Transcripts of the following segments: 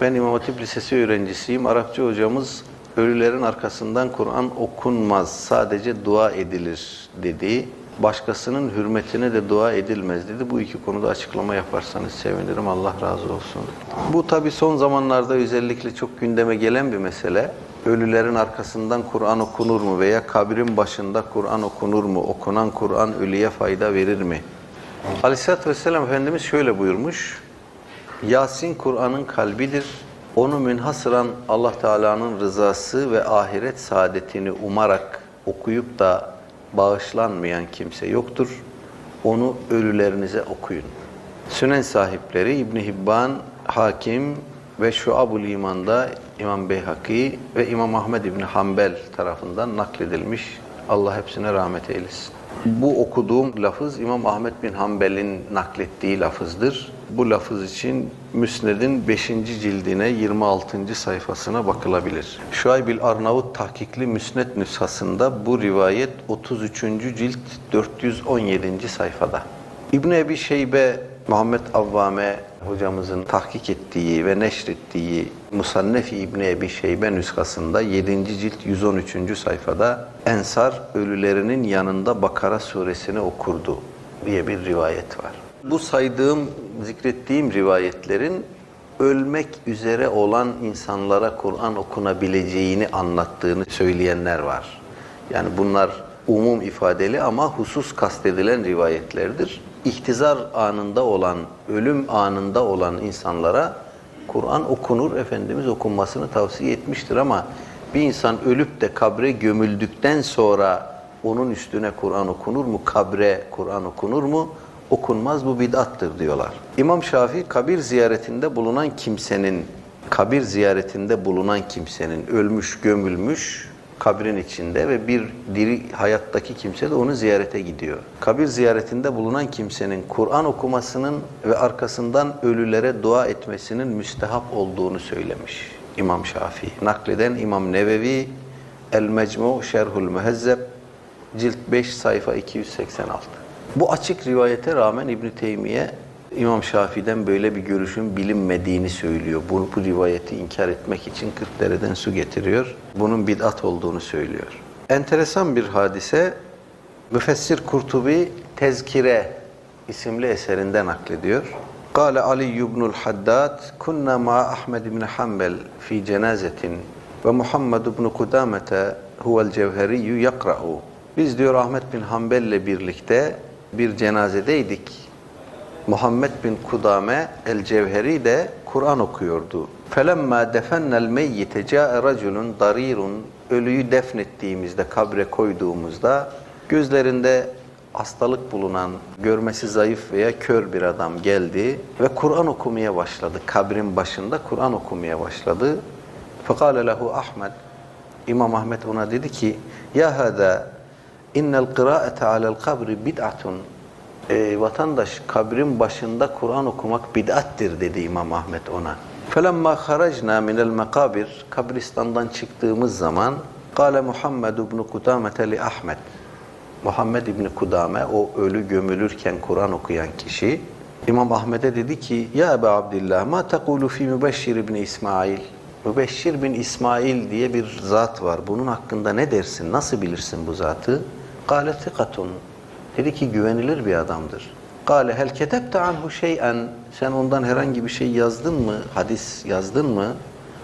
Ben İmam Hatip Lisesi öğrencisiyim. Arapça hocamız ölülerin arkasından Kur'an okunmaz, sadece dua edilir dedi. Başkasının hürmetine de dua edilmez dedi. Bu iki konuda açıklama yaparsanız sevinirim. Allah razı olsun. Bu tabi son zamanlarda özellikle çok gündeme gelen bir mesele. Ölülerin arkasından Kur'an okunur mu veya kabrin başında Kur'an okunur mu? Okunan Kur'an ölüye fayda verir mi? Aleyhisselatü Vesselam Efendimiz şöyle buyurmuş. Yasin Kur'an'ın kalbidir. Onu münhasıran Allah Teala'nın rızası ve ahiret saadetini umarak okuyup da bağışlanmayan kimse yoktur. Onu ölülerinize okuyun. Sünen sahipleri İbn Hibban, Hakim ve Şuab-ül İman'da İmam Beyhaki ve İmam Ahmed İbni Hanbel tarafından nakledilmiş. Allah hepsine rahmet eylesin. Bu okuduğum lafız İmam Ahmed bin Hanbel'in naklettiği lafızdır. Bu lafız için Müsned'in 5. cildine 26. sayfasına bakılabilir. Şuaybil Arnavut tahkikli Müsned nüshasında bu rivayet 33. cilt 417. sayfada. İbn Ebi Şeybe Muhammed Avvame hocamızın tahkik ettiği ve neşrettiği Musannef İbni Ebi Şeybe nüshasında 7. cilt 113. sayfada Ensar ölülerinin yanında Bakara suresini okurdu diye bir rivayet var. Bu saydığım, zikrettiğim rivayetlerin ölmek üzere olan insanlara Kur'an okunabileceğini anlattığını söyleyenler var. Yani bunlar umum ifadeli ama husus kastedilen rivayetlerdir. İhtizar anında olan, ölüm anında olan insanlara Kur'an okunur, Efendimiz okunmasını tavsiye etmiştir ama bir insan ölüp de kabre gömüldükten sonra onun üstüne Kur'an okunur mu? Kabre Kur'an okunur mu? Okunmaz bu bid'attır diyorlar. İmam Şafii kabir ziyaretinde bulunan kimsenin kabir ziyaretinde bulunan kimsenin ölmüş, gömülmüş kabrin içinde ve bir diri hayattaki kimse de onu ziyarete gidiyor. Kabir ziyaretinde bulunan kimsenin Kur'an okumasının ve arkasından ölülere dua etmesinin müstehap olduğunu söylemiş İmam Şafii. Nakleden İmam Nevevi El Mecmu Şerhul Mühezzeb cilt 5 sayfa 286. Bu açık rivayete rağmen İbn Teymiye İmam Şafii'den böyle bir görüşün bilinmediğini söylüyor. Bu, bu rivayeti inkar etmek için 40 dereden su getiriyor. Bunun bid'at olduğunu söylüyor. Enteresan bir hadise Müfessir Kurtubi Tezkire isimli eserinde naklediyor. Kale Ali ibnul Haddad kunna ma Ahmed ibn Hanbel fi cenazetin ve Muhammed ibn Kudamete huvel cevheriyyu yakra'u. Biz diyor Ahmet bin Hanbel'le birlikte bir cenazedeydik. Muhammed bin Kudame el-Cevheri de Kur'an okuyordu. فَلَمَّا دَفَنَّ الْمَيِّتَ جَاءَ رَجُلٌ darirun Ölüyü defnettiğimizde, kabre koyduğumuzda gözlerinde hastalık bulunan, görmesi zayıf veya kör bir adam geldi ve Kur'an okumaya başladı. Kabrin başında Kur'an okumaya başladı. فَقَالَ لَهُ Ahmed İmam Ahmet ona dedi ki Ya hada innel kıraate alel kabri bid'atun e, vatandaş kabrin başında Kur'an okumak bid'attir dedi İmam Ahmet ona. فَلَمَّا خَرَجْنَا مِنَ الْمَقَابِرِ Kabristan'dan çıktığımız zaman قَالَ مُحَمَّدُ بْنُ قُدَامَةَ لِأَحْمَدٍ Muhammed İbni Kudame o ölü gömülürken Kur'an okuyan kişi İmam Ahmet'e dedi ki Ya Ebu Abdillah ma tekulu fi Mübeşşir İbni İsmail Mübeşşir bin İsmail diye bir zat var. Bunun hakkında ne dersin? Nasıl bilirsin bu zatı? Kale tikatun Dedi ki güvenilir bir adamdır. Kale hel ketebte anhu şey'en sen ondan herhangi bir şey yazdın mı? Hadis yazdın mı?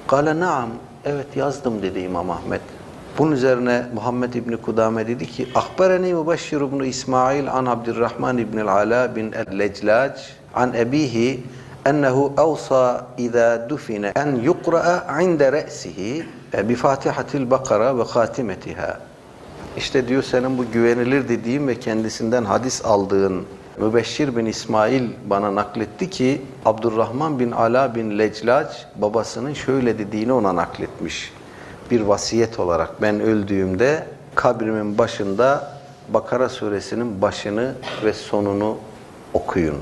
Kale naam. Evet yazdım dedi İmam Ahmet. Bunun üzerine Muhammed İbni Kudame dedi ki Akbereni Mübeşşir İbni İsmail an Abdurrahman İbni Ala bin el-Leclac an ebihi ennehu evsa izâ dufine en yukra'a inde re'sihi bi Fatihatil Bakara ve khatimetiha. İşte diyor senin bu güvenilir dediğin ve kendisinden hadis aldığın Mübeşşir bin İsmail bana nakletti ki Abdurrahman bin Ala bin Leclac babasının şöyle dediğini ona nakletmiş. Bir vasiyet olarak ben öldüğümde kabrimin başında Bakara suresinin başını ve sonunu okuyun.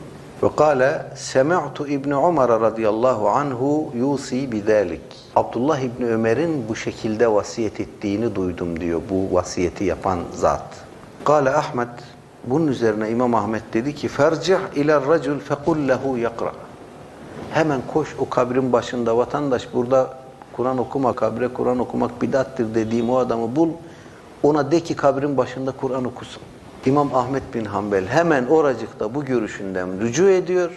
Kâle semi'tu İbni Umar radıyallahu anhu yusi bidalik. Abdullah İbni Ömer'in bu şekilde vasiyet ettiğini duydum diyor bu vasiyeti yapan zat. Kâle Ahmet bunun üzerine İmam Ahmet dedi ki fercih ila racul fekul lehu yakra. Hemen koş o kabrin başında vatandaş burada Kur'an okuma, kabre Kur'an okumak bidattır dediğim o adamı bul. Ona de ki kabrin başında Kur'an okusun. İmam Ahmet bin Hanbel hemen oracıkta bu görüşünden rücu ediyor.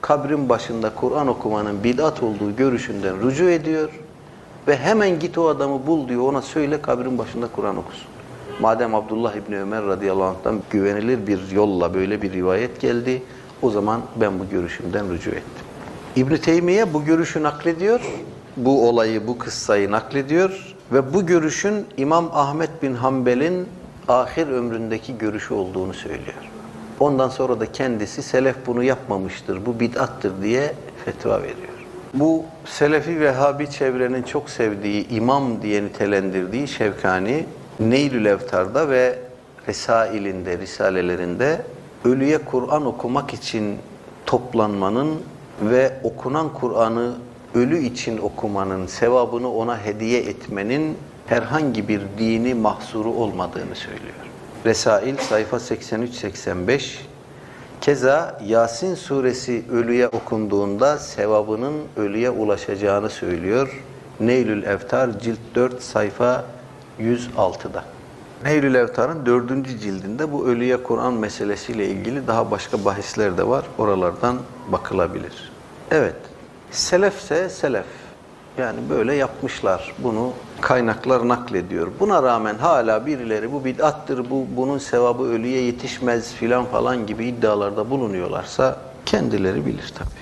Kabrin başında Kur'an okumanın bid'at olduğu görüşünden rücu ediyor. Ve hemen git o adamı bul diyor ona söyle kabrin başında Kur'an okusun. Madem Abdullah İbni Ömer radıyallahu anh'tan güvenilir bir yolla böyle bir rivayet geldi. O zaman ben bu görüşümden rücu ettim. İbn Teymiye bu görüşü naklediyor. Bu olayı, bu kıssayı naklediyor ve bu görüşün İmam Ahmet bin Hanbel'in ahir ömründeki görüşü olduğunu söylüyor. Ondan sonra da kendisi selef bunu yapmamıştır, bu bid'attır diye fetva veriyor. Bu Selefi Vehhabi çevrenin çok sevdiği, imam diye nitelendirdiği Şevkani, Neylül Evtar'da ve Resail'inde, risalelerinde ölüye Kur'an okumak için toplanmanın ve okunan Kur'an'ı ölü için okumanın, sevabını ona hediye etmenin herhangi bir dini mahsuru olmadığını söylüyor. Resail sayfa 83-85 Keza Yasin suresi ölüye okunduğunda sevabının ölüye ulaşacağını söylüyor. Neylül Eftar cilt 4 sayfa 106'da. Neylül Eftar'ın dördüncü cildinde bu ölüye Kur'an meselesiyle ilgili daha başka bahisler de var. Oralardan bakılabilir. Evet, selefse selef. Yani böyle yapmışlar. Bunu kaynaklar naklediyor. Buna rağmen hala birileri bu bid'attır, bu bunun sevabı ölüye yetişmez filan falan gibi iddialarda bulunuyorlarsa kendileri bilir tabii.